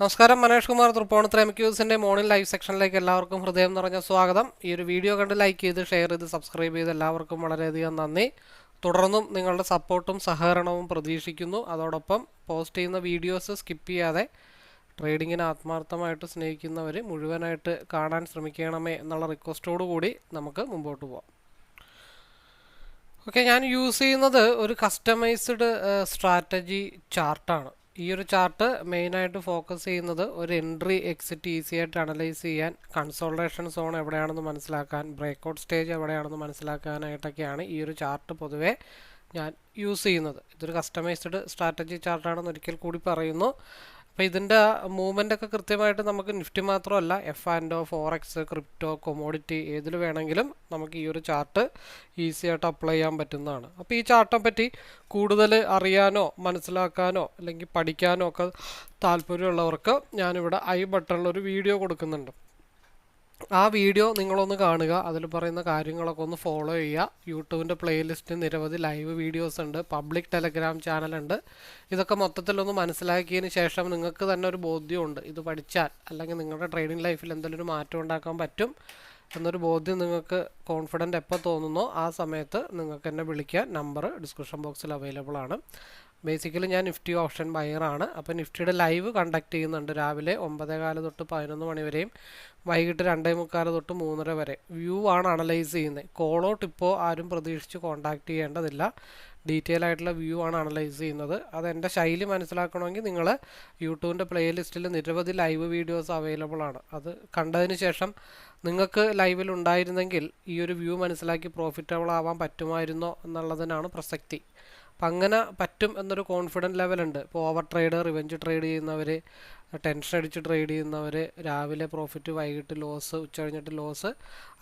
നമസ്കാരം മനേഷ് കുമാർ തൃപ്പോണത്ര എം ക്യൂസിന്റെ morning live സെക്ഷനിലേക്ക് എല്ലാവർക്കും ഹൃദയം നിറഞ്ഞ സ്വാഗതം. ഈ ഒരു വീഡിയോ കണ്ട് ലൈക്ക് ചെയ്ത് ഷെയർ ചെയ്ത് സബ്സ്ക്രൈബ് ചെയ്ത് എല്ലാവർക്കും വളരെയധികം നന്ദി. തുടർന്നും നിങ്ങളുടെ സപ്പോർട്ടും സഹകരണവും പ്രതീക്ഷിക്കുന്നു. അതോടൊപ്പം പോസ്റ്റ് ചെയ്യുന്ന വീഡിയോസ് സ്കിപ്പ് ചെയ്യാതെ ട്രേഡിങ്ങിനെ ആത്മാർത്ഥമായിട്ട് സ്നേഹിക്കുന്നവർ മുഴുവനായിട്ട് കാണാൻ ശ്രമിക്കണമേ എന്നുള്ള റിക്വസ്റ്റോടു കൂടി നമുക്ക് മുമ്പോട്ട് പോകാം ഓക്കെ ഞാൻ യൂസ് ചെയ്യുന്നത് ഒരു കസ്റ്റമൈസ്ഡ് സ്ട്രാറ്റജി ചാർട്ടാണ് ഈ ഒരു ചാർട്ട് മെയിനായിട്ട് ഫോക്കസ് ചെയ്യുന്നത് ഒരു എൻട്രി എക്സിറ്റ് ഈസി ആയിട്ട് അനലൈസ് ചെയ്യാൻ കൺസോൾട്ടേഷൻ സോൺ എവിടെയാണെന്ന് മനസ്സിലാക്കാൻ ബ്രേക്കൗട്ട് സ്റ്റേജ് എവിടെയാണെന്ന് മനസ്സിലാക്കാനായിട്ടൊക്കെയാണ് ഈ ഒരു ചാർട്ട് പൊതുവേ ഞാൻ യൂസ് ചെയ്യുന്നത്. ഇതൊരു കസ്റ്റമൈസ്ഡ് സ്ട്രാറ്റജി ചാർട്ടാണെന്ന് ഒരിക്കൽ കൂടി പറയുന്നു. അപ്പോൾ ഇതിന്റെ മൂവ്മെന്റ് ഒക്കെ കൃത്യമായിട്ട് നമുക്ക് നിഫ്റ്റി മാത്രമല്ല F and O forex crypto commodity ഏതിൽ വേണമെങ്കിലും നമുക്ക് ഈ ഒരു ചാർട്ട് ഈസി ആയിട്ട് അപ്ലൈ ചെയ്യാൻ പറ്റുന്നതാണ്. അപ്പോൾ ഈ ചാർട്ടിനെ പറ്റി കൂടുതൽ അറിയാനോ മനസ്സിലാക്കാനോ അല്ലെങ്കിൽ പഠിക്കാനോ ഒക്കെ താല്പര്യമുള്ളവർക്ക് ഞാനിവിടെ ഐ ബട്ടണിൽ ഒരു വീഡിയോ കൊടുക്കുന്നുണ്ട്. ആ വീഡിയോ നിങ്ങളൊന്ന് കാണുക. അതിൽ പറയുന്ന കാര്യങ്ങളൊക്കെ ഒന്ന് ഫോളോ ചെയ്യുക. യൂട്യൂബിന്റെ പ്ലേലിസ്റ്റ് നിരവധി ലൈവ് വീഡിയോസ് ഉണ്ട്. പബ്ലിക് ടെലഗ്രാം ചാനലുണ്ട് ഇതൊക്കെ മൊത്തത്തിലൊന്ന് മനസ്സിലാക്കിയതിന് ശേഷം നിങ്ങൾക്ക് തന്നെ ഒരു ബോധ്യമുണ്ട്. ഇത് പഠിച്ചാൽ അല്ലെങ്കിൽ നിങ്ങളുടെ ട്രേഡിംഗ് ലൈഫിൽ എന്തെങ്കിലും ഒരു മാറ്റം ഉണ്ടാക്കാൻ പറ്റും എന്നൊരു ബോധ്യം നിങ്ങൾക്ക് കോൺഫിഡന്റ് എപ്പോൾ തോന്നുന്നോ ആ സമയത്ത് നിങ്ങൾക്ക് എന്നെ വിളിക്കാൻ നമ്പർ ഡിസ്ക്രിപ്ഷൻ ബോക്സിൽ അവൈലബിൾ ആണ്. ബേസിക്കലി ഞാൻ നിഫ്റ്റി ഓപ്ഷൻ ബയറാണ് അപ്പോൾ നിഫ്റ്റിയുടെ ലൈവ് കണ്ടക്ട് ചെയ്യുന്നുണ്ട് രാവിലെ ഒമ്പതേ ഒമ്പതേകാൽ തൊട്ട് പതിനൊന്ന് മണി വരെയും വൈകിട്ട് രണ്ടേ മുക്കാൽ തൊട്ട് മൂന്നര വരെ. വ്യൂ ആണ് അനലൈസ് ചെയ്യുന്നത്. കോളോട്ട് ഇപ്പോൾ ആരും പ്രതീക്ഷിച്ച് കോൺടാക്ട് ചെയ്യേണ്ടതില്ല. ഡീറ്റെയിൽ ആയിട്ടുള്ള വ്യൂ ആണ് അനലൈസ് ചെയ്യുന്നത്. അത് എന്റെ ശൈലി മനസ്സിലാക്കണമെങ്കിൽ നിങ്ങൾ യൂട്യൂബിന്റെ പ്ലേലിസ്റ്റിൽ നിരവധി ലൈവ് വീഡിയോസ് അവൈലബിൾ ആണ്. അത് കണ്ടതിന് ശേഷം നിങ്ങൾക്ക് ലൈവിൽ ഉണ്ടായിരുന്നെങ്കിൽ ഈ ഒരു വ്യൂ മനസ്സിലാക്കി പ്രോഫിറ്റബിൾ ആവാൻ പറ്റുമായിരുന്നോ എന്നുള്ളതിനാണ് പ്രസക്തി. അപ്പം അങ്ങനെ പറ്റും എന്നൊരു കോൺഫിഡന്റ് ലെവലുണ്ട് ഇപ്പോൾ ഓവർ ട്രേഡ് റിവെഞ്ച് ട്രേഡ് ചെയ്യുന്നവർ ടെൻഷൻ അടിച്ച് ട്രേഡ് ചെയ്യുന്നവർ രാവിലെ പ്രോഫിറ്റ് വൈകിട്ട് ലോസ് ഉച്ച കഴിഞ്ഞിട്ട് ലോസ്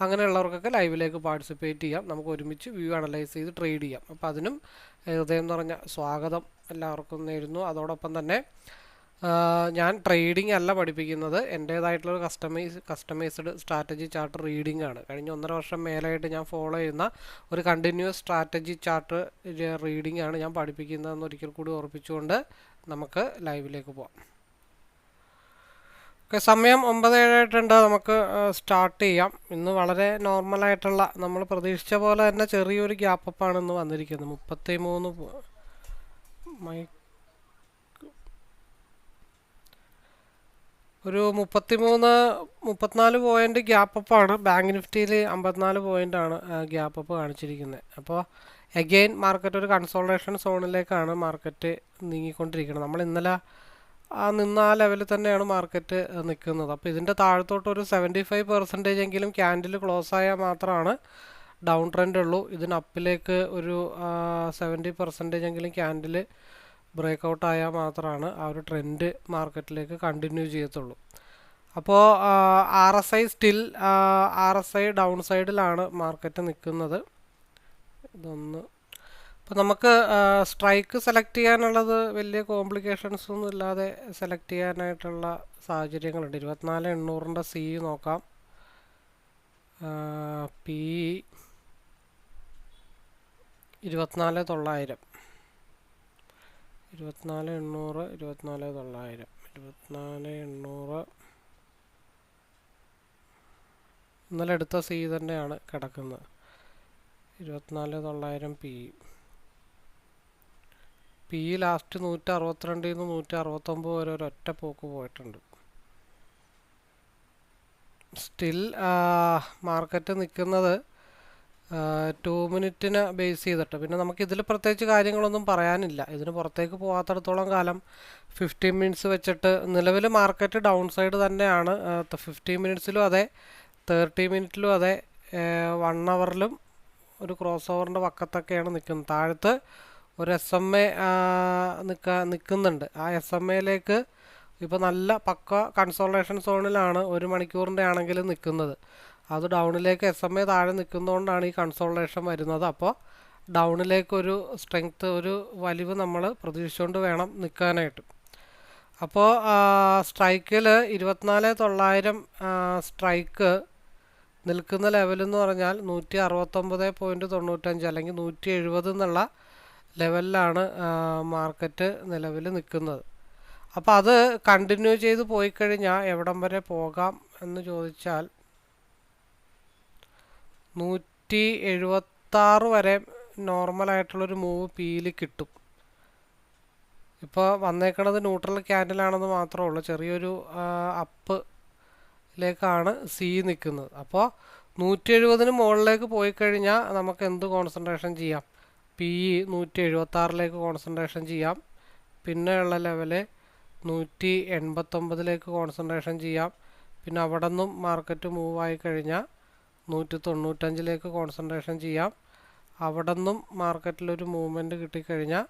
അങ്ങനെയുള്ളവർക്കൊക്കെ ലൈവിലേക്ക് പാർട്ടിസിപ്പേറ്റ് ചെയ്യാം. നമുക്ക് ഒരുമിച്ച് വ്യൂ അനലൈസ് ചെയ്ത് ട്രേഡ് ചെയ്യാം. അപ്പോൾ അതിനും ഹൃദയം എന്ന് നിറഞ്ഞ സ്വാഗതം എല്ലാവർക്കും നേരുന്നു. അതോടൊപ്പം തന്നെ ഞാൻ ട്രേഡിംഗ് അല്ല പഠിപ്പിക്കുന്നത്. എന്റേതായിട്ടുള്ള customise customised strategy chart reading ആണ്. കഴിഞ്ഞ ഒന്നര വർഷം മേലായിട്ട് ഞാൻ ഫോളോ ചെയ്യുന്ന ഒരു കണ്ടിന്യൂസ് സ്ട്രാറ്റജി ചാർട്ട് റീഡിംഗ് ആണ് ഞാൻ പഠിപ്പിക്കുന്നതെന്ന് ഒരിക്കൽ കൂടി ഓർപ്പിച്ചുകൊണ്ട് നമുക്ക് ലൈവിലേക്ക് പോവാം. ഓക്കെ സമയം ഒമ്പത് ഏഴായിട്ടുണ്ട് നമുക്ക് സ്റ്റാർട്ട് ചെയ്യാം. ഇന്ന് വളരെ നോർമലായിട്ടുള്ള നമ്മൾ പ്രതീക്ഷിച്ച പോലെ തന്നെ ചെറിയൊരു ഗ്യാപ്പപ്പാണ് ഇന്ന് വന്നിരിക്കുന്നത് മുപ്പത്തി മൂന്ന് മൈ ഒരു മുപ്പത്തിമൂന്ന് മുപ്പത്തിനാല് പോയിന്റ് ഗ്യാപ്പ് ആണ്. ബാങ്ക് നിഫ്റ്റിയിൽ അമ്പത്തിനാല് ആണ് ഗ്യാപ്പ് അപ്പ് കാണിച്ചിരിക്കുന്നത് അപ്പോൾ എഗെയിൻ മാർക്കറ്റ് ഒരു കൺസോൾട്ടേഷൻ സോണിലേക്കാണ് മാർക്കറ്റ് നീങ്ങിക്കൊണ്ടിരിക്കുന്നത്. നമ്മൾ ഇന്നലെ ആ നിന്ന ആ ലെവലിൽ തന്നെയാണ് മാർക്കറ്റ് നിൽക്കുന്നത് അപ്പോൾ ഇതിന്റെ താഴത്തോട്ട് ഒരു സെവന്റി ഫൈവ് പെർസെന്റേജ് എങ്കിലും ക്യാൻഡിൽ ക്ലോസ് ആയാൽ മാത്രമാണ് ഡൗൺ ട്രെൻഡ് ഉള്ളൂ. ഇതിന് അപ്പിലേക്ക് ഒരു സെവന്റി പെർസെന്റേജ് എങ്കിലും ക്യാൻഡിൽ ബ്രേക്ക് ഔട്ട് ആയാൽ മാത്രമാണ് ആ ഒരു ട്രെൻഡ് മാർക്കറ്റിലേക്ക് കണ്ടിന്യൂ ചെയ്യത്തുള്ളൂ. അപ്പോൾ R S I still R S I down സൈഡിലാണ് മാർക്കറ്റ് നിൽക്കുന്നത്. ഇതൊന്ന്. അപ്പോൾ നമുക്ക് സ്ട്രൈക്ക് സെലക്ട് ചെയ്യാനുള്ളത് വലിയ കോംപ്ലിക്കേഷൻസ് ഒന്നും ഇല്ലാതെ സെലക്ട് ചെയ്യാനായിട്ടുള്ള സാഹചര്യങ്ങളുണ്ട്. ഇരുപത്തിനാല് എണ്ണൂറിന്റെ സി നോക്കാം. പി ഇരുപത്തിനാല് തൊള്ളായിരം. ഇരുപത്തിനാല് എണ്ണൂറ് ഇരുപത്തിനാല് തൊള്ളായിരം. ഇരുപത്തിനാല് എണ്ണൂറ്. ഇന്നലെ എടുത്ത സി തന്നെയാണ് കിടക്കുന്നത്. ഇരുപത്തിനാല് തൊള്ളായിരം പി. പി ലാസ്റ്റ് നൂറ്റി അറുപത്തിരണ്ടിൽ നിന്ന് നൂറ്റി അറുപത്തൊമ്പത് വരെ ഒരു ഒറ്റ പോക്ക് പോയിട്ടുണ്ട്. സ്റ്റിൽ മാർക്കറ്റ് നിൽക്കുന്നത് ടു മിനിറ്റിനെ ബേസ് ചെയ്തിട്ട്. പിന്നെ നമുക്ക് ഇതിൽ പ്രത്യേകിച്ച് കാര്യങ്ങളൊന്നും പറയാനില്ല. ഇതിന് പുറത്തേക്ക് പോകാത്തടത്തോളം കാലം ഫിഫ്റ്റീൻ മിനിറ്റ്സ് വെച്ചിട്ട് നിലവിൽ മാർക്കറ്റ് ഡൗൺ സൈഡ് തന്നെയാണ് ഫിഫ്റ്റീൻ മിനിറ്റ്സിലും അതെ തേർട്ടി മിനിറ്റിലും അതെ വൺ അവറിലും ഒരു ക്രോസ് ഓവറിന്റെ പക്കത്തൊക്കെയാണ് നിൽക്കുന്നത്. താഴത്ത് ഒരു എസ് എം എ നിൽക്കാ നിൽക്കുന്നുണ്ട് ആ എസ് എം എയിലേക്ക് ഇപ്പോൾ നല്ല പക്ക കൺസോൾട്ടേഷൻ സോണിലാണ് ഒരു മണിക്കൂറിന്റെ ആണെങ്കിലും നിൽക്കുന്നത് അത് ഡൗണിലേക്ക് എസ് എം എ താഴെ നിൽക്കുന്നതുകൊണ്ടാണ് ഈ കൺസോൾട്ടേഷൻ വരുന്നത്. അപ്പോൾ ഡൗണിലേക്കൊരു സ്ട്രെങ്ത്ത് ഒരു വലിവ് നമ്മൾ പ്രതീക്ഷിച്ചുകൊണ്ട് വേണം നിൽക്കാനായിട്ട്. അപ്പോൾ സ്ട്രൈക്കിൽ ഇരുപത്തിനാല് തൊള്ളായിരം സ്ട്രൈക്ക് നിൽക്കുന്ന ലെവലെന്ന് പറഞ്ഞാൽ നൂറ്റി അറുപത്തൊമ്പത് പോയിന്റ് തൊണ്ണൂറ്റഞ്ച് അല്ലെങ്കിൽ നൂറ്റി എഴുപത് എന്നുള്ള ലെവലിലാണ് മാർക്കറ്റ് നിലവിൽ നിൽക്കുന്നത്. അപ്പോൾ അത് കണ്ടിന്യൂ ചെയ്ത് പോയി കഴിഞ്ഞാൽ എവിടം വരെ പോകാം എന്ന് ചോദിച്ചാൽ നൂറ്റി എഴുപത്താറ് വരെ നോർമലായിട്ടുള്ളൊരു മൂവ് പിയിൽ കിട്ടും. ഇപ്പോൾ വന്നേക്കണത് ന്യൂട്രൽ ക്യാൻഡിലാണെന്ന് മാത്രമേ ഉള്ളൂ. ചെറിയൊരു അപ്പിലേക്കാണ് സി നിൽക്കുന്നത് അപ്പോൾ നൂറ്റി എഴുപതിന് മുകളിലേക്ക് പോയി കഴിഞ്ഞാൽ നമുക്ക് എന്ത് കോൺസെൻട്രേഷൻ ചെയ്യാം? പി ഇ നൂറ്റി എഴുപത്താറിലേക്ക് കോൺസെൻട്രേഷൻ ചെയ്യാം. പിന്നെയുള്ള ലെവൽ നൂറ്റി എൺപത്തൊമ്പതിലേക്ക് കോൺസെൻട്രേഷൻ ചെയ്യാം. പിന്നെ അവിടെ നിന്നും മാർക്കറ്റ് മൂവ് ആയി കഴിഞ്ഞാൽ നൂറ്റി തൊണ്ണൂറ്റഞ്ചിലേക്ക് കോൺസെൻട്രേഷൻ ചെയ്യാം. അവിടെ നിന്നും മാർക്കറ്റിലൊരു മൂവ്മെന്റ് കിട്ടിക്കഴിഞ്ഞാൽ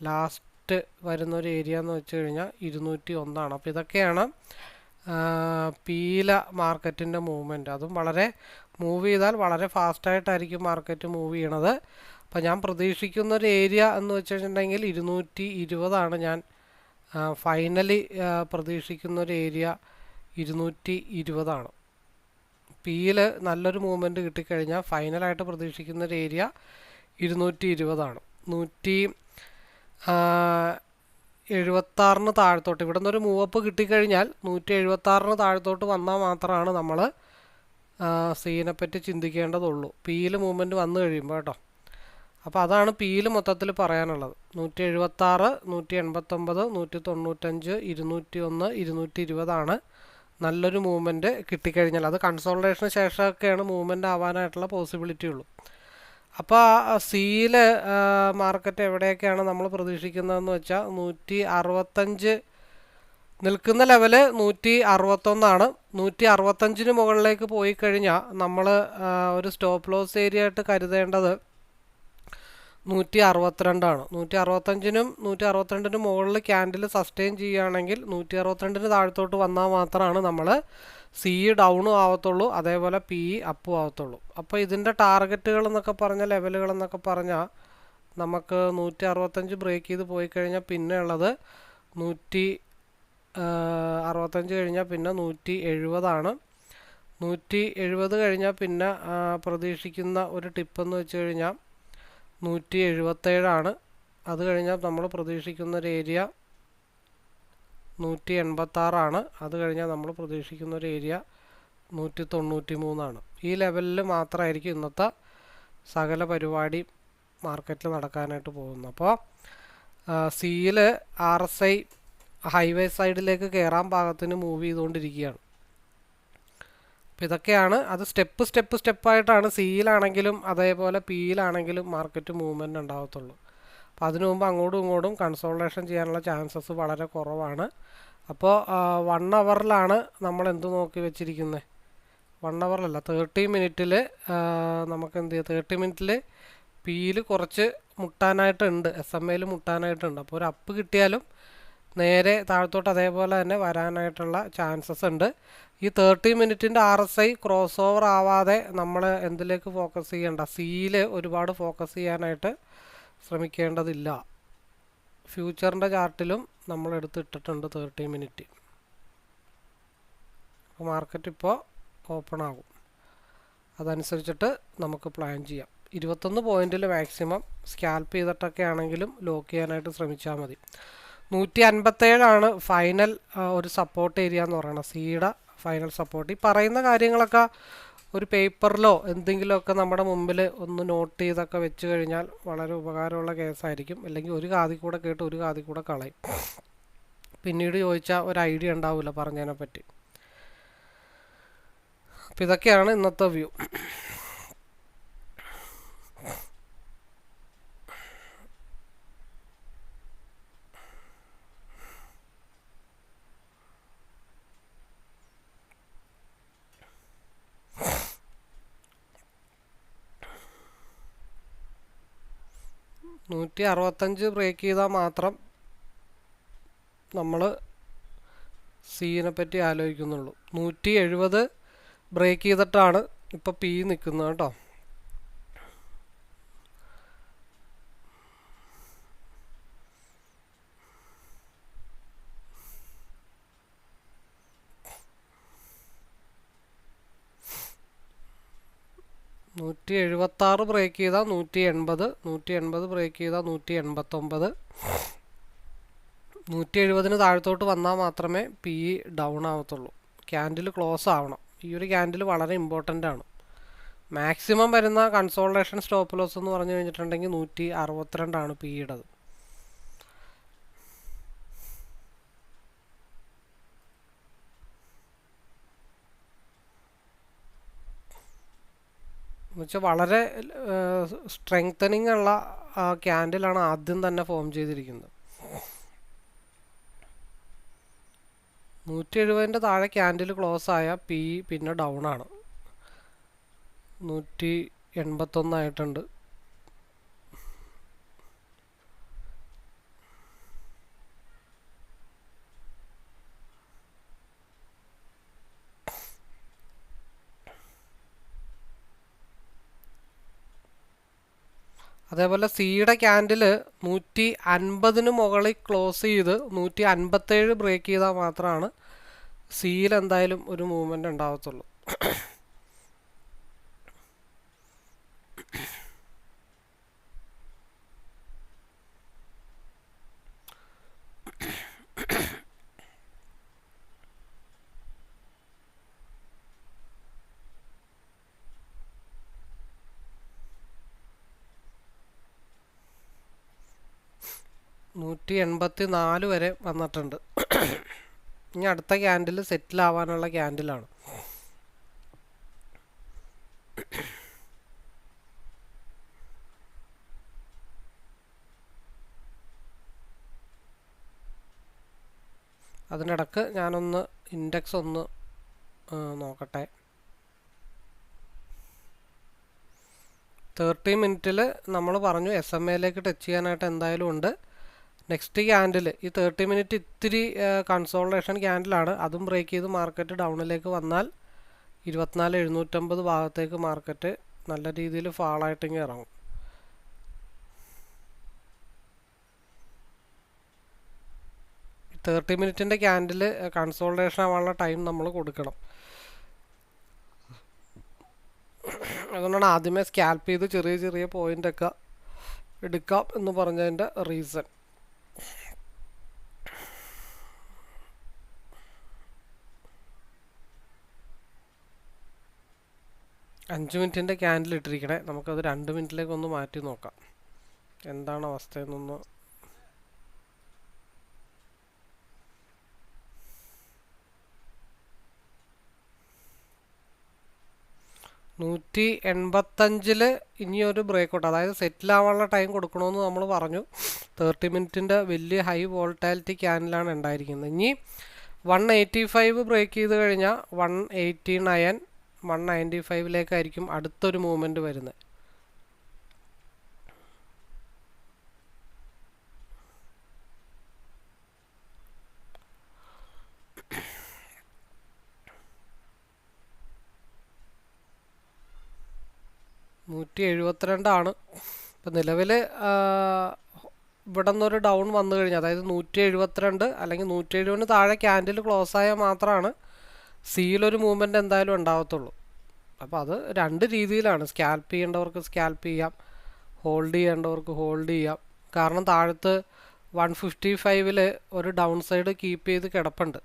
ലാസ്റ്റ് വരുന്ന ഒരു ഏരിയ എന്ന് വെച്ച് കഴിഞ്ഞാൽ ഇരുന്നൂറ്റി ഒന്നാണ് അപ്പോൾ ഇതൊക്കെയാണ് പീല മാർക്കറ്റിന്റെ മൂവ്മെന്റ് അതും വളരെ മൂവ് ചെയ്താൽ വളരെ ഫാസ്റ്റായിട്ടായിരിക്കും മാർക്കറ്റ് മൂവ് ചെയ്യണത്. അപ്പോൾ ഞാൻ പ്രതീക്ഷിക്കുന്ന ഒരു ഏരിയ എന്ന് വെച്ചിട്ടുണ്ടെങ്കിൽ ഇരുന്നൂറ്റി ഇരുപതാണ് ഞാൻ ഫൈനലി പ്രതീക്ഷിക്കുന്ന ഒരു ഏരിയ ഇരുന്നൂറ്റി ഇരുപതാണ് പിയിൽ നല്ലൊരു മൂവ്മെന്റ് കിട്ടിക്കഴിഞ്ഞാൽ ഫൈനലായിട്ട് പ്രതീക്ഷിക്കുന്ന ഒരു ഏരിയ ഇരുന്നൂറ്റി ഇരുപതാണ് നൂറ്റി എഴുപത്താറിന് താഴത്തോട്ട്. ഇവിടെ നിന്നൊരു മൂവപ്പ് കിട്ടിക്കഴിഞ്ഞാൽ നൂറ്റി എഴുപത്താറിന് താഴത്തോട്ട് വന്നാൽ മാത്രമാണ് നമ്മൾ സീനെ പറ്റി ചിന്തിക്കേണ്ടതുള്ളൂ. പിയിൽ മൂവ്മെന്റ് വന്നു കഴിയുമ്പോൾ കേട്ടോ. അപ്പോൾ അതാണ് പിയിൽ മൊത്തത്തിൽ പറയാനുള്ളത്. നൂറ്റി എഴുപത്താറ് നൂറ്റി എൺപത്തൊമ്പത് നൂറ്റി തൊണ്ണൂറ്റഞ്ച് ഇരുന്നൂറ്റി ഒന്ന് ഇരുന്നൂറ്റി ഇരുപതാണ് നല്ലൊരു മൂവ്മെന്റ് കിട്ടിക്കഴിഞ്ഞാൽ അത് കൺസോൾട്ടേഷന് ശേഷമൊക്കെയാണ് മൂവ്മെന്റ് ആവാനായിട്ടുള്ള പോസിബിലിറ്റി ഉള്ളൂ. അപ്പോൾ സിയിൽ മാർക്കറ്റ് എവിടെയൊക്കെയാണ് നമ്മൾ പ്രതീക്ഷിക്കുന്നതെന്ന് വെച്ചാൽ നൂറ്റി അറുപത്തഞ്ച് നിൽക്കുന്ന ലെവൽ നൂറ്റി അറുപത്തൊന്നാണ് നൂറ്റി അറുപത്തഞ്ചിന് മുകളിലേക്ക് പോയി കഴിഞ്ഞാൽ നമ്മൾ ഒരു സ്റ്റോപ്പ് ലോസ് ഏരിയ ആയിട്ട് കരുതേണ്ടത് നൂറ്റി അറുപത്തിരണ്ടാണ് നൂറ്റി അറുപത്തഞ്ചിനും നൂറ്റി അറുപത്തിരണ്ടിനും മുകളിൽ ക്യാൻഡിൽ സസ്റ്റെയിൻ ചെയ്യുകയാണെങ്കിൽ നൂറ്റി അറുപത്തിരണ്ടിന് താഴത്തോട്ട് വന്നാൽ മാത്രമാണ് നമ്മൾ സി ഡൗണും ആവത്തുള്ളൂ അതേപോലെ പി അപ്പും ആവത്തുള്ളൂ. അപ്പോൾ ഇതിന്റെ ടാർഗറ്റുകൾ എന്നൊക്കെ പറഞ്ഞ ലെവലുകൾ എന്നൊക്കെ പറഞ്ഞാൽ നമുക്ക് നൂറ്റി അറുപത്തഞ്ച് ബ്രേക്ക് ചെയ്ത് പോയി കഴിഞ്ഞാൽ പിന്നെ ഉള്ളത് നൂറ്റി അറുപത്തഞ്ച് കഴിഞ്ഞാൽ പിന്നെ നൂറ്റി എഴുപതാണ് നൂറ്റി എഴുപത് കഴിഞ്ഞാൽ പിന്നെ പ്രതീക്ഷിക്കുന്ന ഒരു ടിപ്പെന്ന് വെച്ച് കഴിഞ്ഞാൽ നൂറ്റി എഴുപത്തേഴാണ് അത് കഴിഞ്ഞാൽ നമ്മൾ പ്രതീക്ഷിക്കുന്ന ഒരു ഏരിയ നൂറ്റി എൺപത്താറാണ് അത് കഴിഞ്ഞാൽ നമ്മൾ പ്രതീക്ഷിക്കുന്ന ഒരു ഏരിയ നൂറ്റി തൊണ്ണൂറ്റി മൂന്നാണ് ഈ ലെവലിൽ മാത്രമായിരിക്കും ഇന്നത്തെ സകല പരിപാടി മാർക്കറ്റിൽ നടക്കാനായിട്ട് പോകുന്നത്. അപ്പോൾ സിയിൽ ആർ എസ് ഐ ഹൈവേ സൈഡിലേക്ക് കയറാൻ ഭാഗത്തിന് മൂവ് ചെയ്തുകൊണ്ടിരിക്കുകയാണ്. അപ്പോൾ ഇതൊക്കെയാണ്. അത് സ്റ്റെപ്പ് സ്റ്റെപ്പ് സ്റ്റെപ്പായിട്ടാണ് സിയിലാണെങ്കിലും അതേപോലെ പിയിലാണെങ്കിലും മാർക്കറ്റ് മൂവ്മെന്റ് ഉണ്ടാകത്തുള്ളൂ അപ്പോൾ അതിനു മുമ്പ് അങ്ങോട്ടും ഇങ്ങോട്ടും കൺസോൾട്ടേഷൻ ചെയ്യാനുള്ള ചാൻസസ് വളരെ കുറവാണ്. അപ്പോൾ വൺ അവറിലാണ് നമ്മൾ എന്ത് നോക്കി വെച്ചിരിക്കുന്നത് വൺ അവറിലല്ല തേർട്ടി മിനിറ്റിൽ നമുക്ക് എന്ത് ചെയ്യാം? തേർട്ടി മിനിറ്റിൽ പിയിൽ കുറച്ച് മുട്ടാനായിട്ടുണ്ട്. എസ് എം എയിൽ മുട്ടാനായിട്ടുണ്ട്. അപ്പോൾ ഒരു അപ്പ് കിട്ടിയാലും നേരെ താഴത്തോട്ട് അതേപോലെ തന്നെ വരാനായിട്ടുള്ള ചാൻസസ് ഉണ്ട്. ഈ thirty മിനിറ്റിന്റെ R S I cross over ആവാതെ നമ്മൾ എന്തിലേക്ക് ഫോക്കസ് ചെയ്യേണ്ട? സിയിൽ ഒരുപാട് ഫോക്കസ് ചെയ്യാനായിട്ട് ശ്രമിക്കേണ്ടതില്ല. ഫ്യൂച്ചറിന്റെ ചാർട്ടിലും നമ്മൾ എടുത്തിട്ടിട്ടുണ്ട് തേർട്ടി മിനിറ്റ് മാർക്കറ്റ് ഇപ്പോൾ ഓപ്പൺ ആകും. അതനുസരിച്ചിട്ട് നമുക്ക് പ്ലാൻ ചെയ്യാം. ഇരുപത്തൊന്ന് പോയിന്റിൽ മാക്സിമം സ്കാൽപ്പ് ചെയ്തിട്ടൊക്കെ ആണെങ്കിലും ലോക്ക് ചെയ്യാനായിട്ട് ശ്രമിച്ചാൽ മതി. നൂറ്റി അൻപത്തേഴാണ് ഫൈനൽ ഒരു സപ്പോർട്ട് ഏരിയ എന്ന് പറയുന്നത്. സീഡ ഫൈനൽ സപ്പോർട്ട് ഈ പറയുന്ന കാര്യങ്ങളൊക്കെ ഒരു പേപ്പറിലോ എന്തെങ്കിലുമൊക്കെ നമ്മുടെ മുമ്പിൽ ഒന്ന് നോട്ട് ചെയ്തൊക്കെ വെച്ച് കഴിഞ്ഞാൽ വളരെ ഉപകാരമുള്ള കേസായിരിക്കും അല്ലെങ്കിൽ ഒരു കാതി കൂടെ കേട്ട് ഒരു കാതി കൂടെ കളയും. പിന്നീട് ചോദിച്ചാൽ ഒരു ഐഡിയ ഉണ്ടാവില്ല പറഞ്ഞതിനെ പറ്റി അപ്പം ഇതൊക്കെയാണ് ഇന്നത്തെ വ്യൂ നൂറ്റി അറുപത്തഞ്ച് ബ്രേക്ക് ചെയ്താൽ മാത്രം നമ്മൾ സീനെ പറ്റി ആലോചിക്കുന്നുള്ളൂ. നൂറ്റി എഴുപത് ബ്രേക്ക് ചെയ്തിട്ടാണ് ഇപ്പോൾ പി നിൽക്കുന്നത് കേട്ടോ. നൂറ്റി എഴുപത്താറ് ബ്രേക്ക് ചെയ്താൽ നൂറ്റി എൺപത് നൂറ്റി എൺപത് ബ്രേക്ക് ചെയ്താൽ നൂറ്റി എൺപത്തൊമ്പത് നൂറ്റി എഴുപതിന് താഴത്തോട്ട് വന്നാൽ മാത്രമേ പി ഇ ഡൗൺ ആവത്തുള്ളൂ. ക്യാൻഡിൽ ക്ലോസ് ആവണം. ഈ ഒരു ക്യാൻഡിൽ വളരെ ഇമ്പോർട്ടന്റ് ആണ്. മാക്സിമം വരുന്ന കൺസോൾട്ടേഷൻ സ്റ്റോപ്പ് ലോസ് എന്ന് പറഞ്ഞു കഴിഞ്ഞിട്ടുണ്ടെങ്കിൽ നൂറ്റി അറുപത്തിരണ്ടാണ് പി ഇയുടേത് എന്നുവെച്ചാൽ വളരെ സ്ട്രെങ്തനിങ് ഉള്ള ക്യാൻഡിലാണ് ആദ്യം തന്നെ ഫോം ചെയ്തിരിക്കുന്നത്. നൂറ്റി എഴുപതിന്റെ താഴെ ക്യാൻഡിൽ ക്ലോസ് ആയ പി പിന്നെ ഡൗൺ ആണ്. നൂറ്റി എൺപത്തൊന്നായിട്ടുണ്ട് അതേപോലെ സിയുടെ ക്യാൻഡിൽ നൂറ്റി അൻപതിന് മുകളിൽ ക്ലോസ് ചെയ്ത് നൂറ്റി അൻപത്തേഴ് ബ്രേക്ക് ചെയ്താൽ മാത്രമാണ് സിയിൽ എന്തായാലും ഒരു മൂവ്മെന്റ് ഉണ്ടാവത്തുള്ളൂ. നൂറ്റി എൺപത്തി നാല് വരെ വന്നിട്ടുണ്ട്. ഇനി അടുത്ത ക്യാൻഡിൽ സെറ്റിൽ ആവാനുള്ള ക്യാൻഡിലാണ്. അതിനിടക്ക് ഞാനൊന്ന് ഇൻഡെക്സ് ഒന്ന് നോക്കട്ടെ. തേർട്ടി മിനിറ്റിൽ നമ്മൾ പറഞ്ഞു എസ് എം എയിലേക്ക് ടച്ച് ചെയ്യാനായിട്ട് എന്തായാലും ഉണ്ട്. നെക്സ്റ്റ് ക്യാൻഡിൽ ഈ തേർട്ടി മിനിറ്റ് ഇത്തിരി കൺസോൾട്ടേഷൻ ക്യാൻഡിലാണ് അതും ബ്രേക്ക് ചെയ്ത് മാർക്കറ്റ് ഡൗണിലേക്ക് വന്നാൽ ഇരുപത്തിനാല് എഴുന്നൂറ്റമ്പത് ഭാഗത്തേക്ക് മാർക്കറ്റ് നല്ല രീതിയിൽ ഫാളായിട്ട് ഇറങ്ങും. തേർട്ടി മിനിറ്റിന്റെ ക്യാൻഡിൽ കൺസോൾട്ടേഷൻ ആവാനുള്ള ടൈം നമ്മൾ കൊടുക്കണം. അതുകൊണ്ടാണ് ആദ്യമേ സ്കാൽപ്പ് ചെയ്ത് ചെറിയ ചെറിയ പോയിന്റൊക്കെ എടുക്കാം എന്ന് പറഞ്ഞതിന്റെ റീസൺ അഞ്ച് മിനിറ്റിന്റെ ക്യാൻഡിൽ ഇട്ടിരിക്കണേ. നമുക്കത് രണ്ട് മിനിറ്റിലേക്ക് ഒന്ന് മാറ്റി നോക്കാം. എന്താണ് അവസ്ഥയെന്നൊന്ന് നൂറ്റി എൺപത്തഞ്ചിൽ ഇനിയൊരു ബ്രേക്ക് ഔട്ട് അതായത് സെറ്റിൽ ആവാനുള്ള ടൈം കൊടുക്കണമെന്ന് നമ്മൾ പറഞ്ഞു. തേർട്ടി മിനിറ്റിന്റെ വലിയ ഹൈ വോൾട്ടാലിറ്റി ക്യാനിലാണ് ഉണ്ടായിരിക്കുന്നത്. ഇനി വൺ എയ്റ്റി ഫൈവ് ബ്രേക്ക് ചെയ്ത് കഴിഞ്ഞാൽ one eighty nine one ninety ഫൈവിലേക്കായിരിക്കും അടുത്തൊരു മൂവ്മെന്റ് വരുന്നത്. നൂറ്റി എഴുപത്തിരണ്ടാണ് ഇപ്പം നിലവിൽ ഇവിടെ നിന്നൊരു ഡൗൺ വന്നു കഴിഞ്ഞാൽ അതായത് നൂറ്റി എഴുപത്തിരണ്ട് അല്ലെങ്കിൽ നൂറ്റി എഴുപതിന് താഴെ ക്യാൻഡിൽ ക്ലോസ് ആയാൽ മാത്രമാണ് സിയിലൊരു മൂവ്മെന്റ് എന്തായാലും ഉണ്ടാകത്തുള്ളൂ അപ്പോൾ അത് രണ്ട് രീതിയിലാണ്. സ്കാൽപ്പ് ചെയ്യേണ്ടവർക്ക് സ്കാൽപ്പ് ചെയ്യാം ഹോൾഡ് ചെയ്യേണ്ടവർക്ക് ഹോൾഡ് ചെയ്യാം. കാരണം താഴത്ത് വൺ ഫിഫ്റ്റി ഫൈവിൽ ഒരു ഡൗൺ സൈഡ് കീപ്പ് ചെയ്ത് കിടപ്പുണ്ട്.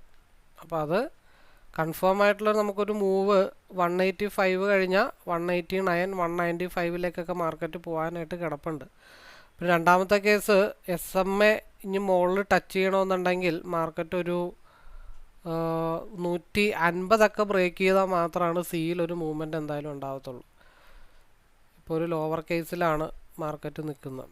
അപ്പോൾ അത് കൺഫേം ആയിട്ടുള്ള നമുക്കൊരു മൂവ് വൺ എയ്റ്റി ഫൈവ് കഴിഞ്ഞാൽ one eighty nine one ninety ഫൈവിലേക്കൊക്കെ market പോകാനായിട്ട് കിടപ്പുണ്ട്. പിന്നെ രണ്ടാമത്തെ കേസ് എസ് എം എ ഇനി മുകളിൽ ടച്ച് ചെയ്യണമെന്നുണ്ടെങ്കിൽ മാർക്കറ്റ് ഒരു നൂറ്റി അൻപതൊക്കെ ബ്രേക്ക് ചെയ്താൽ മാത്രമാണ് സിയിൽ ഒരു മൂവ്മെന്റ് എന്തായാലും ഉണ്ടാകത്തുള്ളൂ ഇപ്പോൾ ഒരു ലോവർ കേസിലാണ് മാർക്കറ്റ് നിൽക്കുന്നത്.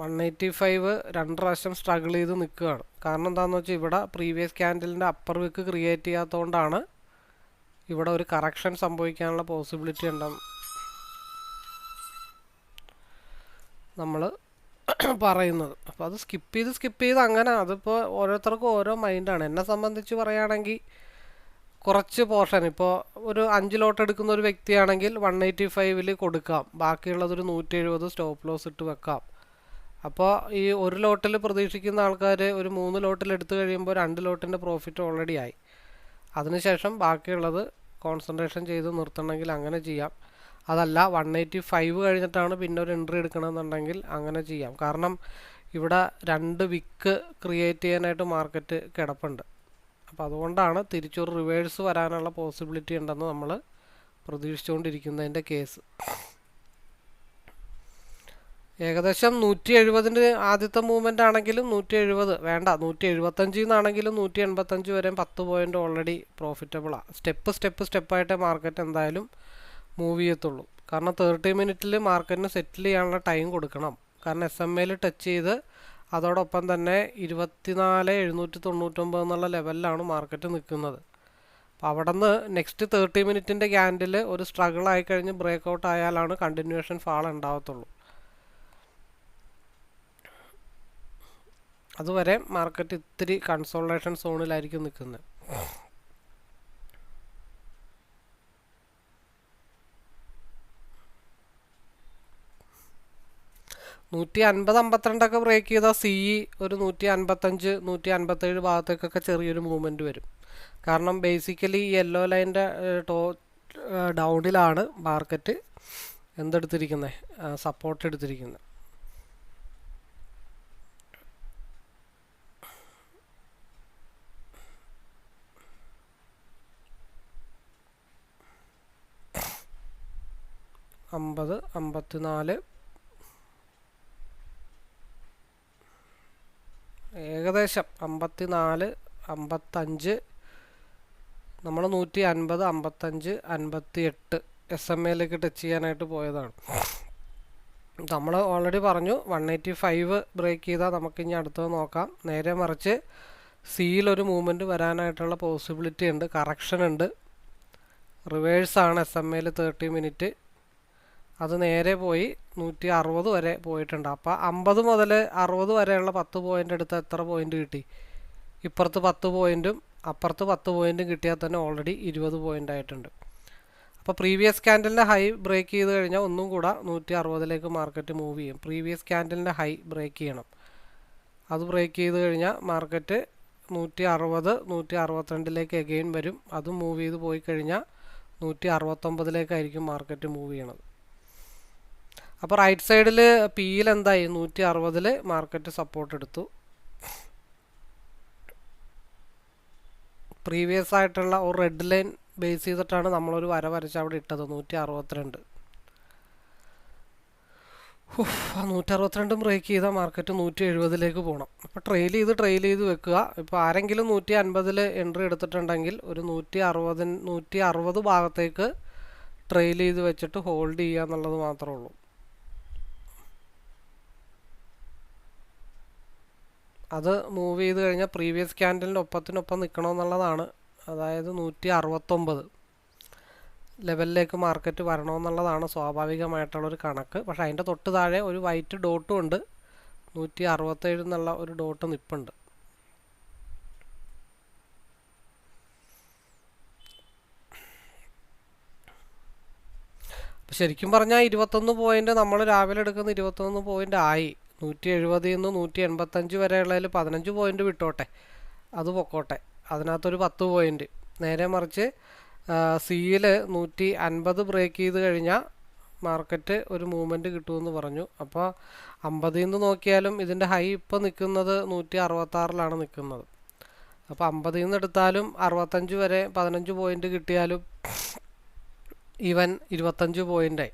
വൺ എയ്റ്റി ഫൈവ് രണ്ട് പ്രാവശ്യം സ്ട്രഗിൾ ചെയ്ത് നിൽക്കുകയാണ്. കാരണം എന്താണെന്ന് വെച്ചാൽ ഇവിടെ പ്രീവിയസ് ക്യാൻഡലിന്റെ അപ്പർ വിക്ക് ക്രിയേറ്റ് ചെയ്യാത്തതുകൊണ്ടാണ് ഇവിടെ ഒരു കറക്ഷൻ സംഭവിക്കാനുള്ള പോസിബിലിറ്റി ഉണ്ടെന്ന് നമ്മൾ പറയുന്നത്. അപ്പോൾ അത് സ്കിപ്പ് ചെയ്ത് സ്കിപ്പ് ചെയ്ത് അങ്ങനെ അതിപ്പോൾ ഓരോരുത്തർക്കും ഓരോ മൈൻഡാണ് എന്നെ സംബന്ധിച്ച് പറയുകയാണെങ്കിൽ കുറച്ച് പോർഷൻ ഇപ്പോൾ ഒരു അഞ്ച് ലോട്ട് എടുക്കുന്ന ഒരു വ്യക്തിയാണെങ്കിൽ വൺ എയ്റ്റി ഫൈവിൽ കൊടുക്കാം. ബാക്കിയുള്ളതൊരു നൂറ്റി എഴുപത് സ്റ്റോപ്പ് ലോസ് ഇട്ട് വെക്കാം. അപ്പോൾ ഈ ഒരു ലോട്ടിൽ പ്രതീക്ഷിക്കുന്ന ആൾക്കാർ ഒരു മൂന്ന് ലോട്ടിൽ എടുത്തു കഴിയുമ്പോൾ രണ്ട് ലോട്ടിന്റെ പ്രോഫിറ്റ് ഓൾറെഡി ആയി. അതിനുശേഷം ബാക്കിയുള്ളത് കോൺസെൻട്രേഷൻ ചെയ്ത് നിർത്തണമെങ്കിൽ അങ്ങനെ ചെയ്യാം. അതല്ല വൺ എയ്റ്റി ഫൈവ് കഴിഞ്ഞിട്ടാണ് പിന്നെ ഒരു എൻട്രി എടുക്കണമെന്നുണ്ടെങ്കിൽ അങ്ങനെ ചെയ്യാം. കാരണം ഇവിടെ രണ്ട് വിക്ക് ക്രിയേറ്റ് ചെയ്യാനായിട്ട് മാർക്കറ്റ് കിടപ്പുണ്ട്. അപ്പോൾ അതുകൊണ്ടാണ് തിരിച്ചൊരു റിവേഴ്സ് വരാനുള്ള പോസിബിലിറ്റി ഉണ്ടെന്ന് നമ്മൾ പ്രതീക്ഷിച്ചുകൊണ്ടിരിക്കുന്നതിന്റെ കേസ് ഏകദേശം നൂറ്റി എഴുപതിന്റെ ആദ്യത്തെ മൂവ്മെന്റ് ആണെങ്കിലും നൂറ്റി എഴുപത് വേണ്ട നൂറ്റി എഴുപത്തഞ്ചിൽ നിന്നാണെങ്കിലും നൂറ്റി എൺപത്തഞ്ച് വരെയും പത്ത് പോയിന്റ് ഓൾറെഡി പ്രോഫിറ്റബിളാണ് സ്റ്റെപ്പ് സ്റ്റെപ്പ് സ്റ്റെപ്പായിട്ടേ മാർക്കറ്റ് എന്തായാലും മൂവ് ചെയ്യത്തുള്ളൂ. കാരണം തേർട്ടി മിനിറ്റിൽ മാർക്കറ്റിന് സെറ്റിൽ ചെയ്യാനുള്ള ടൈം കൊടുക്കണം. കാരണം എസ് എം എയിൽ ടച്ച് ചെയ്ത് അതോടൊപ്പം തന്നെ ഇരുപത്തിനാല് എഴുന്നൂറ്റി തൊണ്ണൂറ്റൊമ്പത് എന്നുള്ള ലെവലിലാണ് മാർക്കറ്റ് നിൽക്കുന്നത്. അപ്പോൾ അവിടെ നിന്ന് നെക്സ്റ്റ് തേർട്ടി മിനിറ്റിന്റെ ക്യാൻഡിൽ ഒരു സ്ട്രഗിൾ ആയിക്കഴിഞ്ഞ് ബ്രേക്ക് ഔട്ട് ആയാലാണ് കണ്ടിന്യൂഷൻ ഫാൾ ഉണ്ടാവത്തുള്ളൂ. അതുവരെ മാർക്കറ്റ് ഇത്തിരി കൺസോൾട്ടേഷൻ സോണിലായിരിക്കും നിൽക്കുന്നത്. നൂറ്റി അൻപത് അമ്പത്തിരണ്ടൊക്കെ ബ്രേക്ക് ചെയ്താൽ സി ഇ ഒരു നൂറ്റി അൻപത്തഞ്ച് നൂറ്റി അൻപത്തേഴ് ഭാഗത്തേക്കൊക്കെ ചെറിയൊരു മൂവ്മെന്റ് വരും. കാരണം ബേസിക്കലി ഈ യെല്ലോ ലൈന്റെ ടോ ഡൗണിലാണ് മാർക്കറ്റ് എന്തെടുത്തിരിക്കുന്നത് സപ്പോർട്ട് എടുത്തിരിക്കുന്നത് അമ്പത് അമ്പത്തിനാല്. ഏകദേശം അമ്പത്തിനാല് അമ്പത്തഞ്ച്. നമ്മൾ നൂറ്റി അൻപത് അമ്പത്തഞ്ച് അൻപത്തി എട്ട് എസ് എം എയിലേക്ക് ടച്ച് ചെയ്യാനായിട്ട് പോയതാണ്. നമ്മൾ ഓൾറെഡി പറഞ്ഞു വൺ എയ്റ്റി ഫൈവ് ബ്രേക്ക് ചെയ്താൽ നമുക്ക് ഇനി അടുത്തത് നോക്കാം. നേരെ മറിച്ച് സിയിലൊരു മൂവ്മെന്റ് വരാനായിട്ടുള്ള പോസിബിലിറ്റി ഉണ്ട് കറക്ഷൻ ഉണ്ട്. റിവേഴ്സാണ് എസ് എം എയിൽ തേർട്ടി മിനിറ്റ് അത് നേരെ പോയി നൂറ്റി അറുപത് വരെ പോയിട്ടുണ്ട്. അപ്പോൾ അമ്പത് മുതൽ അറുപത് വരെയുള്ള പത്ത് പോയിന്റ് എടുത്ത് എത്ര പോയിന്റ് കിട്ടി? ഇപ്പുറത്ത് പത്ത് പോയിന്റും അപ്പുറത്ത് പത്ത് പോയിന്റും കിട്ടിയാൽ തന്നെ ഓൾറെഡി ഇരുപത് പോയിന്റ് ആയിട്ടുണ്ട്. അപ്പോൾ പ്രീവിയസ് ക്യാൻഡലിന്റെ ഹൈ ബ്രേക്ക് ചെയ്ത് കഴിഞ്ഞാൽ ഒന്നും കൂടെ നൂറ്റി അറുപതിലേക്ക് മാർക്കറ്റ് മൂവ് ചെയ്യും പ്രീവിയസ് ക്യാൻഡലിന്റെ ഹൈ ബ്രേക്ക് ചെയ്യണം. അത് ബ്രേക്ക് ചെയ്ത് കഴിഞ്ഞാൽ മാർക്കറ്റ് നൂറ്റി അറുപത് നൂറ്റി അറുപത്തിരണ്ടിലേക്ക് എഗെയിൻ വരും. അത് മൂവ് ചെയ്ത് പോയി കഴിഞ്ഞാൽ നൂറ്റി അറുപത്തൊമ്പതിലേക്കായിരിക്കും മാർക്കറ്റ് മൂവ് ചെയ്യണത്. അപ്പോൾ റൈറ്റ് സൈഡിൽ പിയിൽ എന്തായി? നൂറ്റി അറുപതിൽ മാർക്കറ്റ് സപ്പോർട്ട് എടുത്തു. പ്രീവിയസ് ആയിട്ടുള്ള ഒരു റെഡ് ലൈൻ ബേസ് ചെയ്തിട്ടാണ് നമ്മളൊരു വര വരച്ച് അവിടെ ഇട്ടത്. നൂറ്റി അറുപത്തിരണ്ട് നൂറ്റി അറുപത്തിരണ്ടും ബ്രേക്ക് ചെയ്താൽ മാർക്കറ്റ് നൂറ്റി എഴുപതിലേക്ക് പോകണം അപ്പോൾ ട്രെയിൽ ചെയ്ത് ട്രെയിൽ ചെയ്ത് വെക്കുക. ഇപ്പോൾ ആരെങ്കിലും നൂറ്റി അൻപതിൽ എൻട്രി എടുത്തിട്ടുണ്ടെങ്കിൽ ഒരു നൂറ്റി അറുപതിന് നൂറ്റി അറുപത് ഭാഗത്തേക്ക് ട്രെയിൽ ചെയ്ത് വെച്ചിട്ട് ഹോൾഡ് ചെയ്യുക എന്നുള്ളത് മാത്രമേ ഉള്ളൂ. അത് മൂവ് ചെയ്ത് കഴിഞ്ഞാൽ പ്രീവിയസ് ക്യാൻഡലിന്റെ ഒപ്പത്തിനൊപ്പം നിൽക്കണമെന്നുള്ളതാണ് അതായത് നൂറ്റി അറുപത്തൊമ്പത് ലെവലിലേക്ക് മാർക്കറ്റ് വരണമെന്നുള്ളതാണ് സ്വാഭാവികമായിട്ടുള്ളൊരു കണക്ക്. പക്ഷേ അതിന്റെ തൊട്ട് താഴെ ഒരു വൈറ്റ് ഡോട്ടും ഉണ്ട്. നൂറ്റി അറുപത്തേഴ് എന്നുള്ള ഒരു ഡോട്ട് നിപ്പുണ്ട്. ശരിക്കും പറഞ്ഞാൽ ഇരുപത്തൊന്ന് പോയിന്റ് നമ്മൾ രാവിലെ എടുക്കുന്ന ഇരുപത്തൊന്ന് പോയിന്റ് ആയി. നൂറ്റി എഴുപതിൽ നിന്ന് നൂറ്റി എൺപത്തഞ്ച് വരെയുള്ളതിൽ പതിനഞ്ച് പോയിന്റ് വിട്ടോട്ടെ. അത് പൊക്കോട്ടെ. അതിനകത്തൊരു പത്ത് പോയിന്റ് നേരെ മറിച്ച് സിയിൽ നൂറ്റി അൻപത് ബ്രേക്ക് ചെയ്ത് കഴിഞ്ഞാൽ മാർക്കറ്റ് ഒരു മൂവ്മെന്റ് കിട്ടുമെന്ന് പറഞ്ഞു. അപ്പോൾ അമ്പതിൽ നിന്ന് നോക്കിയാലും ഇതിന്റെ ഹൈ ഇപ്പോൾ നിൽക്കുന്നത് നൂറ്റി അറുപത്താറിലാണ് നിൽക്കുന്നത്. അപ്പോൾ അമ്പതിൽ നിന്ന് എടുത്താലും അറുപത്തഞ്ച് വരെ പതിനഞ്ച് പോയിന്റ് കിട്ടിയാലും ഇവൻ ഇരുപത്തഞ്ച് പോയിന്റായി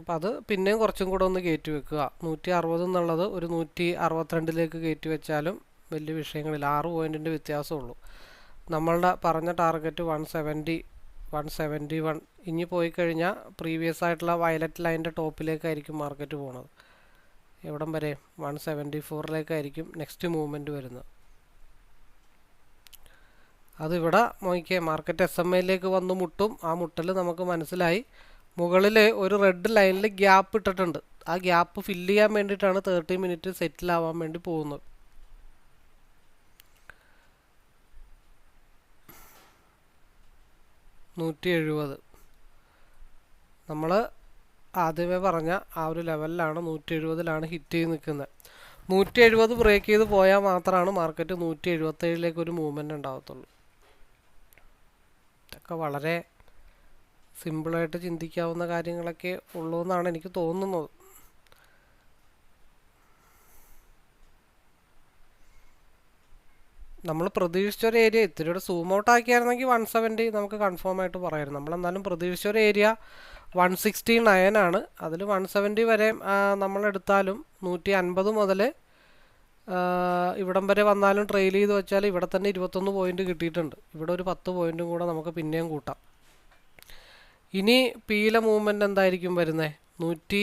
അപ്പോൾ അത് പിന്നെയും കുറച്ചും കൂടെ ഒന്ന് കയറ്റി വെക്കുക. നൂറ്റി അറുപത് എന്നുള്ളത് ഒരു നൂറ്റി അറുപത്തിരണ്ടിലേക്ക് കയറ്റി വെച്ചാലും വലിയ വിഷയങ്ങളില്ല. ആറ് പോയിന്റിന്റെ വ്യത്യാസമുള്ളൂ. നമ്മളുടെ പറഞ്ഞ target one seventy one seventy one. ഇനി പോയി കഴിഞ്ഞാൽ പ്രീവിയസ് ആയിട്ടുള്ള വയലറ്റ് ലൈന്റെ ടോപ്പിലേക്കായിരിക്കും മാർക്കറ്റ് പോണത്. എവിടം വരെ? വൺ സെവന്റി ഫോറിലേക്കായിരിക്കും നെക്സ്റ്റ് മൂവ്മെന്റ് വരുന്നത്. അതിവിടെ നോക്കിയേ മാർക്കറ്റ് എസ് എം ഐയിലേക്ക് വന്ന് മുട്ടും. ആ മുട്ടൽ നമുക്ക് മനസ്സിലായി. മുകളിൽ ഒരു റെഡ് ലൈനിൽ ഗ്യാപ്പ് ഇട്ടിട്ടുണ്ട്. ആ ഗ്യാപ്പ് ഫില്ല് ചെയ്യാൻ വേണ്ടിയിട്ടാണ് തേർട്ടി മിനിറ്റ് സെറ്റിൽ ആവാൻ വേണ്ടി പോകുന്നത്. നൂറ്റി എഴുപത് നമ്മൾ ആദ്യമേ പറഞ്ഞ ആ ഒരു ലെവലിലാണ് നൂറ്റി എഴുപതിലാണ് ഹിറ്റ് ചെയ്ത് നിൽക്കുന്നത് നൂറ്റി എഴുപത് ബ്രേക്ക് ചെയ്ത് പോയാൽ മാത്രമാണ് മാർക്കറ്റ് നൂറ്റി എഴുപത്തേഴിലേക്ക് ഒരു മൂവ്മെന്റ് ഉണ്ടാകത്തുള്ളൂ ഇതൊക്കെ വളരെ സിമ്പിളായിട്ട് ചിന്തിക്കാവുന്ന കാര്യങ്ങളൊക്കെ ഉള്ളൂ എന്നാണ് എനിക്ക് തോന്നുന്നത്. നമ്മൾ പ്രതീക്ഷിച്ച ഒരു ഏരിയ ഇത്തിരി കൂടെ സൂം ഔട്ട് ആക്കിയായിരുന്നെങ്കിൽ വൺ സെവന്റി നമുക്ക് കൺഫേം ആയിട്ട് പറയായിരുന്നു. നമ്മളെന്നാലും പ്രതീക്ഷിച്ച ഒരു ഏരിയ വൺ സിക്സ്റ്റി നയൻ ആണ്. അതിൽ വൺ സെവന്റി വരെ നമ്മളെടുത്താലും നൂറ്റി അൻപത് മുതൽ ഇവിടം വരെ വന്നാലും ട്രെയിൽ ചെയ്ത് വെച്ചാൽ ഇവിടെ തന്നെ ഇരുപത്തൊന്ന് പോയിന്റ് കിട്ടിയിട്ടുണ്ട്. ഇവിടെ ഒരു പത്ത് പോയിന്റും കൂടെ നമുക്ക് പിന്നെയും കൂട്ടാം. ഇനി പീല മൂവ്മെന്റ് എന്തായിരിക്കും വരുന്നത് നൂറ്റി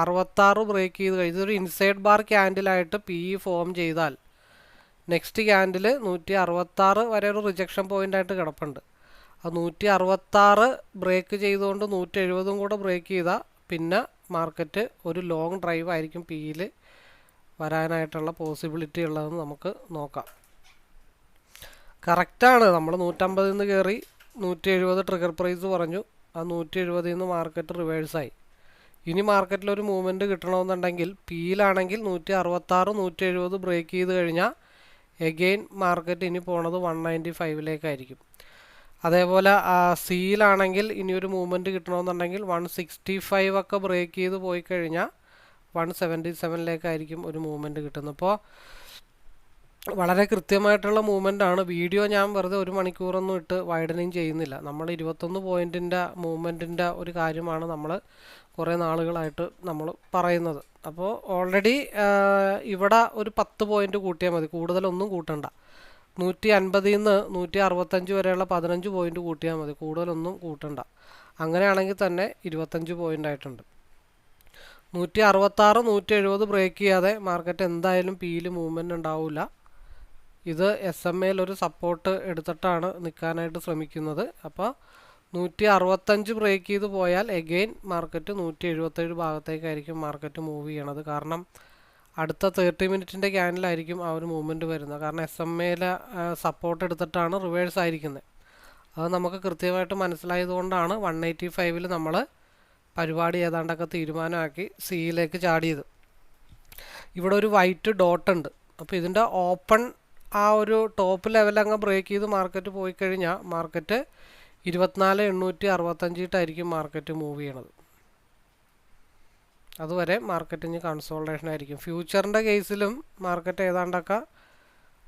അറുപത്താറ് ബ്രേക്ക് ചെയ്ത് കഴിഞ്ഞ് ഒരു ഇൻസൈഡ് ബാർ ക്യാൻഡിലായിട്ട് പി ഇ ഫോം ചെയ്താൽ നെക്സ്റ്റ് ക്യാൻഡിൽ നൂറ്റി അറുപത്താറ് വരെ ഒരു റിജക്ഷൻ പോയിന്റായിട്ട് കിടപ്പുണ്ട്. ആ നൂറ്റി അറുപത്താറ് ബ്രേക്ക് ചെയ്തുകൊണ്ട് നൂറ്റി എഴുപതും കൂടെ ബ്രേക്ക് ചെയ്താൽ പിന്നെ മാർക്കറ്റ് ഒരു ലോങ് ഡ്രൈവ് ആയിരിക്കും പിയിൽ വരാനായിട്ടുള്ള പോസിബിലിറ്റി ഉള്ളതെന്ന് നമുക്ക് നോക്കാം. കറക്റ്റാണ് നമ്മൾ നൂറ്റമ്പതിൽ നിന്ന് കയറി നൂറ്റി എഴുപത് ട്രിഗർ പ്രൈസ് പറഞ്ഞു. ആ നൂറ്റി എഴുപതിൽ നിന്ന് മാർക്കറ്റ് റിവേഴ്സായി ഇനി മാർക്കറ്റിൽ ഒരു മൂവ്മെന്റ് കിട്ടണമെന്നുണ്ടെങ്കിൽ പിയിലാണെങ്കിൽ നൂറ്റി അറുപത്താറ് നൂറ്റി എഴുപത് ബ്രേക്ക് ചെയ്ത് കഴിഞ്ഞാൽ എഗെയിൻ മാർക്കറ്റ് ഇനി പോണത് വൺ നയന്റി ഫൈവിലേക്കായിരിക്കും അതേപോലെ സിയിലാണെങ്കിൽ ഇനി ഒരു മൂവ്മെന്റ് കിട്ടണമെന്നുണ്ടെങ്കിൽ വൺ സിക്സ്റ്റി ഫൈവ് ഒക്കെ ബ്രേക്ക് ചെയ്ത് പോയി കഴിഞ്ഞാൽ വൺ സെവന്റി സെവനിലേക്കായിരിക്കും ഒരു മൂവ്മെന്റ് കിട്ടുന്നത്. അപ്പോൾ വളരെ കൃത്യമായിട്ടുള്ള മൂവ്മെന്റ് ആണ് വീഡിയോ ഞാൻ വെറുതെ ഒരു മണിക്കൂറൊന്നും ഇട്ട് വൈഡനിങ് ചെയ്യുന്നില്ല. നമ്മൾ ഇരുപത്തൊന്ന് പോയിന്റിന്റെ മൂവ്മെന്റിന്റെ ഒരു കാര്യമാണ് നമ്മൾ കുറേ നാളുകളായിട്ട് നമ്മൾ പറയുന്നത്. അപ്പോൾ ഓൾറെഡി ഇവിടെ ഒരു പത്ത് പോയിന്റ് കൂട്ടിയാൽ മതി. കൂടുതലൊന്നും കൂട്ടണ്ട. നൂറ്റി അൻപതിൽ നിന്ന് നൂറ്റി അറുപത്തഞ്ച് വരെയുള്ള പതിനഞ്ച് പോയിന്റ് കൂട്ടിയാൽ മതി. കൂടുതലൊന്നും കൂട്ടണ്ട. അങ്ങനെയാണെങ്കിൽ തന്നെ ഇരുപത്തഞ്ച് പോയിന്റ് ആയിട്ടുണ്ട് നൂറ്റി അറുപത്താറ് നൂറ്റി എഴുപത് ബ്രേക്ക് ചെയ്യാതെ മാർക്കറ്റ് എന്തായാലും പിയിൽ മൂവ്മെന്റ് ഉണ്ടാവില്ല ഇത് എസ് എം എയിൽ ഒരു സപ്പോർട്ട് എടുത്തിട്ടാണ് നിൽക്കാനായിട്ട് ശ്രമിക്കുന്നത്. അപ്പോൾ നൂറ്റി അറുപത്തഞ്ച് ബ്രേക്ക് ചെയ്ത് പോയാൽ എഗെയിൻ മാർക്കറ്റ് നൂറ്റി എഴുപത്തേഴ് ഭാഗത്തേക്കായിരിക്കും മാർക്കറ്റ് മൂവ് ചെയ്യണത്. കാരണം അടുത്ത തേർട്ടി മിനിറ്റിന്റെ ക്യാനിലായിരിക്കും ആ ഒരു മൂവ്മെന്റ് വരുന്നത്. കാരണം എസ് എം എയിലെ സപ്പോർട്ട് എടുത്തിട്ടാണ് റിവേഴ്സ് ആയിരിക്കുന്നത്. അത് നമുക്ക് കൃത്യമായിട്ട് മനസ്സിലായതുകൊണ്ടാണ് വൺ എയ്റ്റി ഫൈവിൽ നമ്മൾ പരിപാടി ഏതാണ്ടൊക്കെ തീരുമാനമാക്കി സിയിലേക്ക് ചാടിയത്. ഇവിടെ ഒരു വൈറ്റ് ഡോട്ട് ഉണ്ട്. അപ്പോൾ ഇതിന്റെ ഓപ്പൺ ആ ഒരു ടോപ്പ് ലെവലങ്ങ് ബ്രേക്ക് ചെയ്ത് മാർക്കറ്റ് പോയി കഴിഞ്ഞാൽ മാർക്കറ്റ് ഇരുപത്തിനാല് എണ്ണൂറ്റി അറുപത്തഞ്ചിട്ടായിരിക്കും മാർക്കറ്റ് മൂവ് ചെയ്യണത്. അതുവരെ മാർക്കറ്റിന് കൺസോൾട്ടേഷൻ ആയിരിക്കും. ഫ്യൂച്ചറിന്റെ കേസിലും മാർക്കറ്റ് ഏതാണ്ടൊക്കെ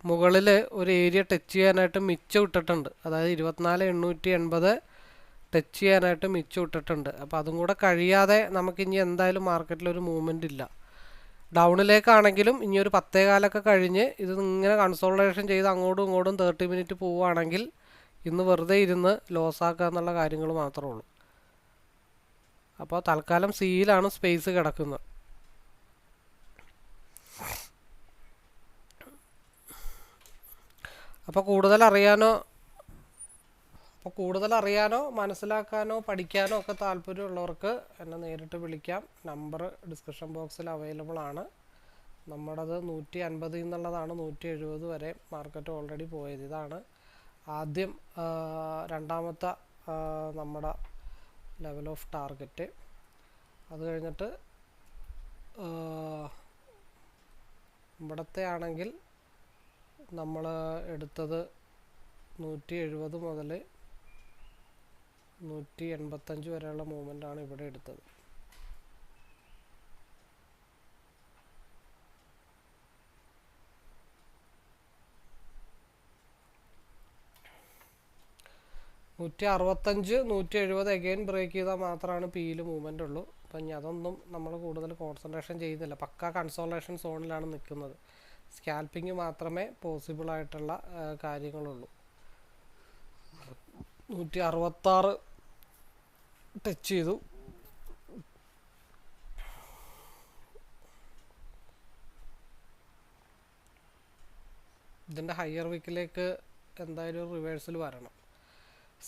മുകളിൽ ഒരു ഏരിയ ടച്ച് ചെയ്യാനായിട്ട് മിച്ചം ഇട്ടിട്ടുണ്ട് അതായത് ഇരുപത്തിനാല് എണ്ണൂറ്റി എൺപത് ടച്ച് ചെയ്യാനായിട്ട് മിച്ചം ഇട്ടിട്ടുണ്ട് അപ്പോൾ അതും കൂടെ കഴിയാതെ നമുക്കിനി എന്തായാലും മാർക്കറ്റിൽ ഒരു മൂവ്മെന്റ് ഇല്ല. ഡൗണിലേക്കാണെങ്കിലും ഇനി ഒരു പത്തേ കാലൊക്കെ കഴിഞ്ഞ് ഇത് ഇങ്ങനെ കൺസോൾട്ടേഷൻ ചെയ്ത് അങ്ങോട്ടും ഇങ്ങോട്ടും തേർട്ടി മിനിറ്റ് പോവുകയാണെങ്കിൽ ഇന്ന് വെറുതെ ഇരുന്ന് ലോസ് ആക്കുക എന്നുള്ള കാര്യങ്ങൾ മാത്രമേ ഉള്ളൂ. അപ്പോൾ തൽക്കാലം സിയിലാണ് സ്പേസ് കിടക്കുന്നത്. അപ്പോൾ കൂടുതൽ അറിയാനോ അപ്പോൾ കൂടുതൽ അറിയാനോ മനസ്സിലാക്കാനോ പഠിക്കാനോ ഒക്കെ താല്പര്യമുള്ളവർക്ക് എന്നെ നേരിട്ട് വിളിക്കാം. നമ്പർ ഡിസ്ക്രിപ്ഷൻ ബോക്സിൽ അവൈലബിൾ ആണ്. നമ്മുടേത് നൂറ്റി അൻപതിൽ നിന്നുള്ളതാണ് നൂറ്റി എഴുപത് വരെ മാർക്കറ്റ് ഓൾറെഡി പോയത്. ഇതാണ് ആദ്യം രണ്ടാമത്തെ നമ്മുടെ ലെവൽ ഓഫ് ടാർഗറ്റ്. അത് കഴിഞ്ഞിട്ട് ഇവിടത്തെ ആണെങ്കിൽ നമ്മൾ എടുത്തത് നൂറ്റി എഴുപത് മുതൽ നൂറ്റി എൺപത്തഞ്ച് വരെയുള്ള മൂവ്മെന്റ് ആണ് ഇവിടെ എടുത്തത്. നൂറ്റി അറുപത്തഞ്ച് നൂറ്റി എഴുപത് അഗെയിൻ ബ്രേക്ക് ചെയ്താൽ മാത്രമാണ് പിയിൽ മൂവ്മെന്റ് ഉള്ളൂ. അപ്പം അതൊന്നും നമ്മൾ കൂടുതൽ കോൺസെൻട്രേഷൻ ചെയ്യുന്നില്ല പക്ക കൺസോളേഷൻ സോണിലാണ് നിൽക്കുന്നത്. സ്കാൽപ്പിംഗ് മാത്രമേ പോസിബിൾ ആയിട്ടുള്ള കാര്യങ്ങളുള്ളൂ. നൂറ്റി അറുപത്താറ് ടച്ച് ചെയ്തു. ഇതിന്റെ ഹയർ വിക്കിലേക്ക് എന്തായാലും റിവേഴ്സിൽ വരണം.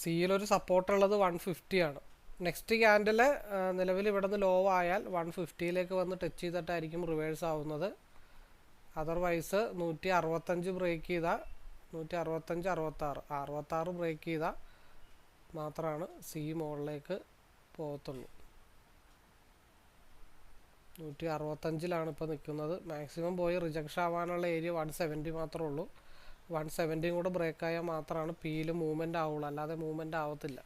സിയിലൊരു സപ്പോർട്ടുള്ളത് വൺ ഫിഫ്റ്റി ആണ്. നെക്സ്റ്റ് ക്യാൻഡിൽ നിലവിൽ ഇവിടെ നിന്ന് ലോ ആയാൽ വൺ ഫിഫ്റ്റിയിലേക്ക് വന്ന് ടച്ച് ചെയ്തിട്ടായിരിക്കും റിവേഴ്സ് ആവുന്നത്. അതർവൈസ് നൂറ്റി അറുപത്തഞ്ച് ബ്രേക്ക് ചെയ്താൽ നൂറ്റി അറുപത്തഞ്ച് അറുപത്താറ് അറുപത്താറ് ബ്രേക്ക് ചെയ്താൽ മാത്രമാണ് സി മുകളിലേക്ക് പോകത്തുള്ളൂ. നൂറ്റി അറുപത്തഞ്ചിലാണ് ഇപ്പോൾ നിൽക്കുന്നത്. മാക്സിമം പോയി റിജക്ഷൻ ആവാനുള്ള ഏരിയ വൺ സെവന്റി മാത്രമേ ഉള്ളൂ. വൺ സെവന്റിയും കൂടെ ബ്രേക്കായാൽ മാത്രമാണ് പിയിൽ മൂവ്മെന്റ് ആവുള്ളൂ. അല്ലാതെ മൂവ്മെന്റ് ആവത്തില്ല.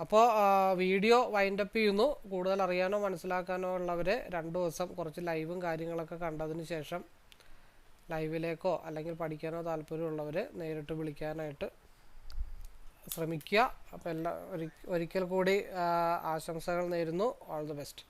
അപ്പോൾ വീഡിയോ വൈൻഡ് അപ്പ് ചെയ്യുന്നു. കൂടുതൽ അറിയാനോ മനസ്സിലാക്കാനോ ഉള്ളവർ രണ്ട് ദിവസം കുറച്ച് ലൈവും കാര്യങ്ങളൊക്കെ കണ്ടതിന് ശേഷം ലൈവിലേക്കോ അല്ലെങ്കിൽ പഠിക്കാനോ താല്പര്യമുള്ളവർ നേരിട്ട് വിളിക്കാനായിട്ട് ശ്രമിക്കുക. അപ്പോൾ എല്ലാ ഒരിക്കൽ കൂടി ആശംസകൾ നേരുന്നു. All the best